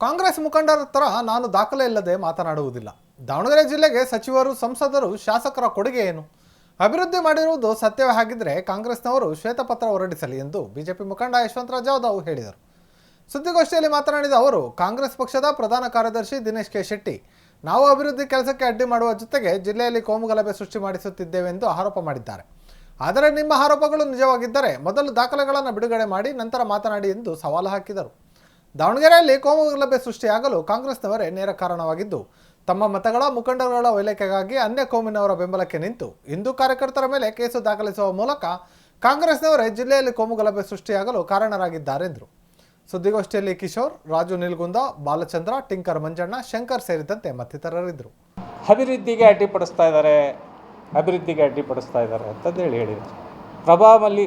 ಕಾಂಗ್ರೆಸ್ ಮುಖಂಡರ ಹತ್ರ ನಾನು ದಾಖಲೆ ಇಲ್ಲದೆ ಮಾತನಾಡುವುದಿಲ್ಲ. ದಾವಣಗೆರೆ ಜಿಲ್ಲೆಗೆ ಸಚಿವರು, ಸಂಸದರು, ಶಾಸಕರ ಕೊಡುಗೆ ಏನು? ಅಭಿವೃದ್ಧಿ ಮಾಡಿರುವುದು ಸತ್ಯವೇ ಆಗಿದ್ದರೆ ಕಾಂಗ್ರೆಸ್ನವರು ಶ್ವೇತಪತ್ರ ಹೊರಡಿಸಲಿ ಎಂದು ಬಿಜೆಪಿ ಮುಖಂಡ ಯಶವಂತರಾವ್ ಜಾಧವ್ ಹೇಳಿದರು. ಸುದ್ದಿಗೋಷ್ಠಿಯಲ್ಲಿ ಮಾತನಾಡಿದ ಅವರು, ಕಾಂಗ್ರೆಸ್ ಪಕ್ಷದ ಪ್ರಧಾನ ಕಾರ್ಯದರ್ಶಿ ದಿನೇಶ್ ಕೆ ಶೆಟ್ಟಿ, ನಾವು ಅಭಿವೃದ್ಧಿ ಕೆಲಸಕ್ಕೆ ಅಡ್ಡಿ ಮಾಡುವ ಜೊತೆಗೆ ಜಿಲ್ಲೆಯಲ್ಲಿ ಕೋಮುಗಲಭೆ ಸೃಷ್ಟಿ ಮಾಡಿಸುತ್ತಿದ್ದೇವೆ ಎಂದು ಆರೋಪ ಮಾಡಿದ್ದಾರೆ. ಆದರೆ ನಿಮ್ಮ ಆರೋಪಗಳು ನಿಜವಾಗಿದ್ದರೆ ಮೊದಲು ದಾಖಲೆಗಳನ್ನು ಬಿಡುಗಡೆ ಮಾಡಿ, ನಂತರ ಮಾತನಾಡಿ ಎಂದು ಸವಾಲು ಹಾಕಿದರು. ದಾವಣಗೆರೆಯಲ್ಲಿ ಕೋಮು ಗಲಭೆ ಸೃಷ್ಟಿಯಾಗಲು ಕಾಂಗ್ರೆಸ್ನವರೇ ನೇರ ಕಾರಣವಾಗಿದ್ದು, ತಮ್ಮ ಮತಗಳ ಮುಖಂಡರುಗಳ ಒಲೈಕೆಗಾಗಿ ಅನ್ಯ ಕೋಮಿನವರ ಬೆಂಬಲಕ್ಕೆ ನಿಂತು, ಹಿಂದೂ ಕಾರ್ಯಕರ್ತರ ಮೇಲೆ ಕೇಸು ದಾಖಲಿಸುವ ಮೂಲಕ ಕಾಂಗ್ರೆಸ್ನವರೇ ಜಿಲ್ಲೆಯಲ್ಲಿ ಕೋಮು ಗಲಭೆ ಸೃಷ್ಟಿಯಾಗಲು ಕಾರಣರಾಗಿದ್ದಾರೆಂದರು. ಸುದ್ದಿಗೋಷ್ಠಿಯಲ್ಲಿ ಕಿಶೋರ್, ರಾಜು ನಿಲ್ಗುಂದ, ಬಾಲಚಂದ್ರ, ಟಿಂಕರ್ ಮಂಜಣ್ಣ, ಶಂಕರ್ ಸೇರಿದಂತೆ ಮತ್ತಿತರರಿದ್ದರು. ಅಭಿವೃದ್ಧಿಗೆ ಅಡ್ಡಿಪಡಿಸ್ತಾ ಇದ್ದಾರೆ, ಅಭಿವೃದ್ಧಿಗೆ ಅಡ್ಡಿಪಡಿಸ್ತಾ ಇದ್ದಾರೆ ಅಂತಂದೇಳಿ ಹೇಳಿದರು. ಪ್ರಭಾ ಮಲ್ಲಿ,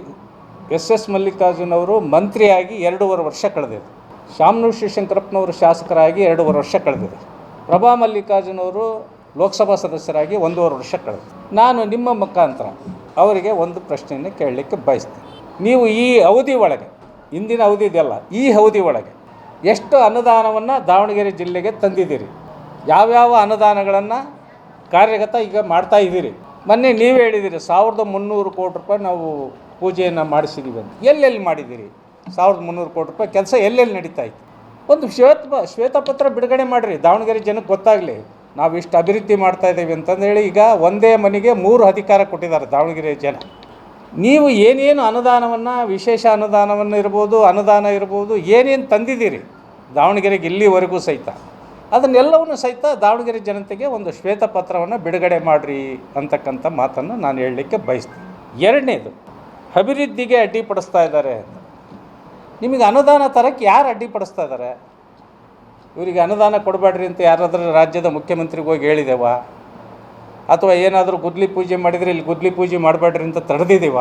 ಎಸ್ ಎಸ್ ಮಲ್ಲಿಕಾರ್ಜುನ್ ಅವರು ಮಂತ್ರಿಯಾಗಿ ಎರಡೂವರೆ ವರ್ಷ ಕಳೆದಿದೆ. ಶಾಮನೂರು ಶಂಕರಪ್ಪನವರು ಶಾಸಕರಾಗಿ ಎರಡೂವರೆ ವರ್ಷ ಕಳೆದಿದೆ. ಪ್ರಭಾ ಮಲ್ಲಿಕಾರ್ಜುನವರು ಲೋಕಸಭಾ ಸದಸ್ಯರಾಗಿ ಒಂದೂವರೆ ವರ್ಷ ಕಳೆದಿದೆ. ನಾನು ನಿಮ್ಮ ಮುಖಾಂತರ ಅವರಿಗೆ ಒಂದು ಪ್ರಶ್ನೆಯನ್ನು ಕೇಳಲಿಕ್ಕೆ ಬಯಸ್ತೀನಿ. ನೀವು ಈ ಅವಧಿ ಒಳಗೆ, ಇಂದಿನ ಅವಧಿ ಇದೆಯಲ್ಲ, ಈ ಅವಧಿ ಒಳಗೆ ಎಷ್ಟು ಅನುದಾನವನ್ನು ದಾವಣಗೆರೆ ಜಿಲ್ಲೆಗೆ ತಂದಿದ್ದೀರಿ? ಯಾವ್ಯಾವ ಅನುದಾನಗಳನ್ನು ಕಾರ್ಯಗತ ಈಗ ಮಾಡ್ತಾ ಇದ್ದೀರಿ? ಮೊನ್ನೆ ನೀವು ಹೇಳಿದ್ದೀರಿ ಸಾವಿರದ ಮುನ್ನೂರು ಕೋಟಿ ರೂಪಾಯಿ ನಾವು ಪೂಜೆಯನ್ನು ಮಾಡಿಸಿದ್ದೀವಿ ಅಂತ. ಎಲ್ಲೆಲ್ಲಿ ಮಾಡಿದ್ದೀರಿ? ಸಾವಿರದ ಮುನ್ನೂರು ಕೋಟಿ ರೂಪಾಯಿ ಕೆಲಸ ಎಲ್ಲೆಲ್ಲಿ ನಡೀತಾ ಇತ್ತು? ಒಂದು ಶ್ವೇತ ಶ್ವೇತಪತ್ರ ಬಿಡುಗಡೆ ಮಾಡಿರಿ. ದಾವಣಗೆರೆ ಜನಕ್ಕೆ ಗೊತ್ತಾಗಲಿ. ನಾವು ಇಷ್ಟು ಅಭಿವೃದ್ಧಿ ಮಾಡ್ತಾ ಇದ್ದೀವಿ ಅಂತಂದೇಳಿ ಈಗ ಒಂದೇ ಮನೆಗೆ ಮೂರು ಅಧಿಕಾರ ಕೊಟ್ಟಿದ್ದಾರೆ ದಾವಣಗೆರೆ ಜನ. ನೀವು ಏನೇನು ಅನುದಾನವನ್ನು, ವಿಶೇಷ ಅನುದಾನವನ್ನು ಇರ್ಬೋದು, ಅನುದಾನ ಇರ್ಬೋದು, ಏನೇನು ತಂದಿದ್ದೀರಿ? ದಾವಣಗೆರೆಗೆ ಇಲ್ಲಿವರೆಗೂ ಸಹಿತ. ಅದನ್ನೆಲ್ಲವನ್ನು ಸಹಿತ ದಾವಣಗೆರೆ ಜನತೆಗೆ ಒಂದು ಶ್ವೇತಪತ್ರವನ್ನು ಬಿಡುಗಡೆ ಮಾಡಿರಿ ಅಂತಕ್ಕಂಥ ಮಾತನ್ನು ನಾನು ಹೇಳಲಿಕ್ಕೆ ಬಯಸ್ತೀನಿ. ಎರಡನೇದು, ಅಭಿವೃದ್ಧಿಗೆ ಅಡ್ಡಿಪಡಿಸ್ತಾ ಇದ್ದಾರೆ ನಿಮಗೆ ಅನುದಾನ ತರಕ್ಕೆ ಯಾರು ಅಡ್ಡಿಪಡಿಸ್ತಾ ಇದ್ದಾರೆ? ಇವರಿಗೆ ಅನುದಾನ ಕೊಡಬೇಡ್ರಿ ಅಂತ ಯಾರಾದರೂ ರಾಜ್ಯದ ಮುಖ್ಯಮಂತ್ರಿಗೆ ಹೋಗಿ ಹೇಳಿದೆವ? ಅಥವಾ ಏನಾದರೂ ಗುದ್ಲಿ ಪೂಜೆ ಮಾಡಿದರೆ ಇಲ್ಲಿ ಗುದ್ಲಿ ಪೂಜೆ ಮಾಡಬೇಡ್ರಿ ಅಂತ ತಡೆದಿದ್ದೀವ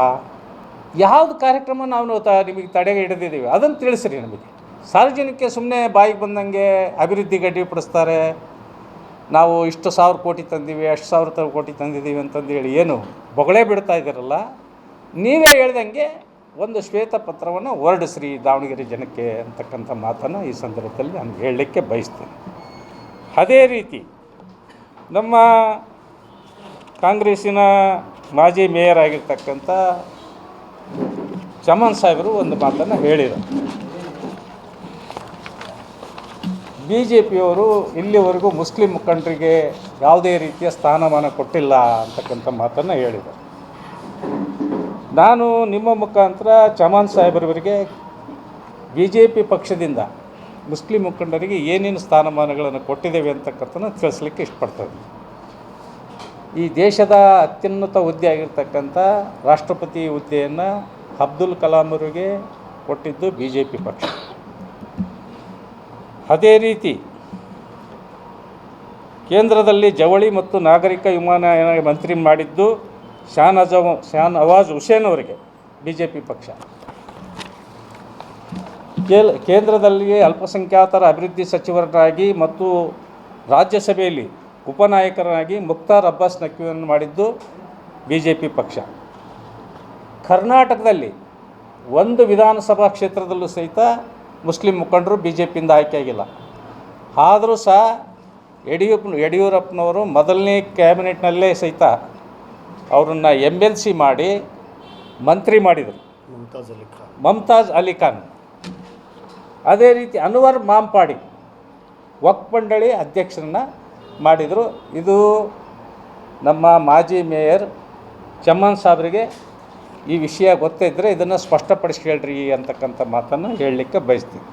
ಯಾವುದು ಕಾರ್ಯಕ್ರಮ ನಾವು ತ, ನಿಮಗೆ ತಡೆಗೆ ಹಿಡಿದಿದ್ದೀವಿ ಅದನ್ನು ತಿಳಿಸ್ರಿ ನಮಗೆ. ಸಾರ್ವಜನಿಕ ಸುಮ್ಮನೆ ಬಾಯಿಗೆ ಬಂದಂಗೆ ಅಭಿವೃದ್ಧಿಗೆ ಅಡ್ಡಿಪಡಿಸ್ತಾರೆ ನಾವು ಇಷ್ಟು ಸಾವಿರ ಕೋಟಿ ತಂದೀವಿ, ಅಷ್ಟು ಸಾವಿರ ಕೋಟಿ ತಂದಿದ್ದೀವಿ ಅಂತಂದು ಹೇಳಿ ಏನು ಬೊಗಳೇ ಬಿಡ್ತಾ ಇದ್ದೀರಲ್ಲ? ನೀವೇ ಹೇಳ್ದಂಗೆ ಒಂದು ಶ್ವೇತಪತ್ರವನ್ನು ಹೊರಡಿಸ್ರಿ ದಾವಣಗೆರೆ ಜನಕ್ಕೆ ಅಂತಕ್ಕಂಥ ಮಾತನ್ನು ಈ ಸಂದರ್ಭದಲ್ಲಿ ನಾನು ಹೇಳಲಿಕ್ಕೆ ಬಯಸ್ತೇನೆ. ಅದೇ ರೀತಿ ನಮ್ಮ ಕಾಂಗ್ರೆಸ್ಸಿನ ಮಾಜಿ ಮೇಯರ್ ಆಗಿರ್ತಕ್ಕಂಥ ಚಮನ್ ಸಾಹೇಬರು ಒಂದು ಮಾತನ್ನು ಹೇಳಿದರು. ಬಿ ಜೆ ಪಿಯವರು ಇಲ್ಲಿವರೆಗೂ ಮುಸ್ಲಿಂ ಮುಖಂಡರಿಗೆ ಯಾವುದೇ ರೀತಿಯ ಸ್ಥಾನಮಾನ ಕೊಟ್ಟಿಲ್ಲ ಅಂತಕ್ಕಂಥ ಮಾತನ್ನು ಹೇಳಿದರು. ನಾನು ನಿಮ್ಮ ಮುಖಾಂತರ ಚಮಾನ್ ಸಾಹೇಬರವರಿಗೆ ಬಿ ಜೆ ಪಿ ಪಕ್ಷದಿಂದ ಮುಸ್ಲಿಂ ಮುಖಂಡರಿಗೆ ಏನೇನು ಸ್ಥಾನಮಾನಗಳನ್ನು ಕೊಟ್ಟಿದ್ದೇವೆ ಅಂತಕ್ಕಂಥದ್ದನ್ನು ತಿಳಿಸ್ಲಿಕ್ಕೆ ಇಷ್ಟಪಡ್ತೇವೆ ಈ ದೇಶದ ಅತ್ಯುನ್ನತ ಹುದ್ದೆ ಆಗಿರ್ತಕ್ಕಂಥ ರಾಷ್ಟ್ರಪತಿ ಹುದ್ದೆಯನ್ನು ಅಬ್ದುಲ್ ಕಲಾಂ ಅವರಿಗೆ ಕೊಟ್ಟಿದ್ದು ಬಿ ಜೆ ಪಿ ಪಕ್ಷ. ಅದೇ ರೀತಿ ಕೇಂದ್ರದಲ್ಲಿ ಜವಳಿ ಮತ್ತು ನಾಗರಿಕ ವಿಮಾನಯಾನ ಮಂತ್ರಿ ಮಾಡಿದ್ದು ಶಾನ್ ಅಜ ಶಾನ್ ಅವಾಜ್ ಹುಸೇನ್ ಅವರಿಗೆ ಬಿ ಜೆ ಪಿ ಪಕ್ಷ. ಕೇಲ್ ಕೇಂದ್ರದಲ್ಲಿ ಅಲ್ಪಸಂಖ್ಯಾತರ ಅಭಿವೃದ್ಧಿ ಸಚಿವರಾಗಿ ಮತ್ತು ರಾಜ್ಯಸಭೆಯಲ್ಲಿ ಉಪನಾಯಕರಾಗಿ ಮುಕ್ತಾರ್ ಅಬ್ಬಾಸ್ ನಕ್ವಿಯನ್ನು ಮಾಡಿದ್ದು ಬಿ ಜೆ ಪಿ ಪಕ್ಷ. ಕರ್ನಾಟಕದಲ್ಲಿ ಒಂದು ವಿಧಾನಸಭಾ ಕ್ಷೇತ್ರದಲ್ಲೂ ಸಹಿತ ಮುಸ್ಲಿಂ ಮುಖಂಡರು ಬಿ ಜೆ ಪಿಯಿಂದ ಆಯ್ಕೆಯಾಗಿಲ್ಲ. ಆದರೂ ಸಹ ಯಡಿಯೂರಪ್ಪ ಯಡಿಯೂರಪ್ಪನವರು ಮೊದಲನೇ ಕ್ಯಾಬಿನೆಟ್ನಲ್ಲೇ ಸಹಿತ ಅವರನ್ನು ಎಂ ಎಲ್ ಸಿ ಮಾಡಿ ಮಂತ್ರಿ ಮಾಡಿದರು. ಮಮ್ತಾಜ್ ಅಲಿ ಖಾನ್. ಅದೇ ರೀತಿ ಅನ್ವರ್ ಮಾಂಪಾಡಿ ವಕ್ ಮಂಡಳಿ ಅಧ್ಯಕ್ಷರನ್ನ ಮಾಡಿದರು. ಇದು ನಮ್ಮ ಮಾಜಿ ಮೇಯರ್ ಚಮ್ಮನ್ ಸಾಬ್ರಿಗೆ ಈ ವಿಷಯ ಗೊತ್ತಿದ್ದರೆ ಇದನ್ನು ಸ್ಪಷ್ಟಪಡಿಸಿ ಹೇಳ್ರಿ ಅಂತಕ್ಕಂಥ ಮಾತನ್ನು ಹೇಳಲಿಕ್ಕೆ ಬಯಸ್ತೀನಿ.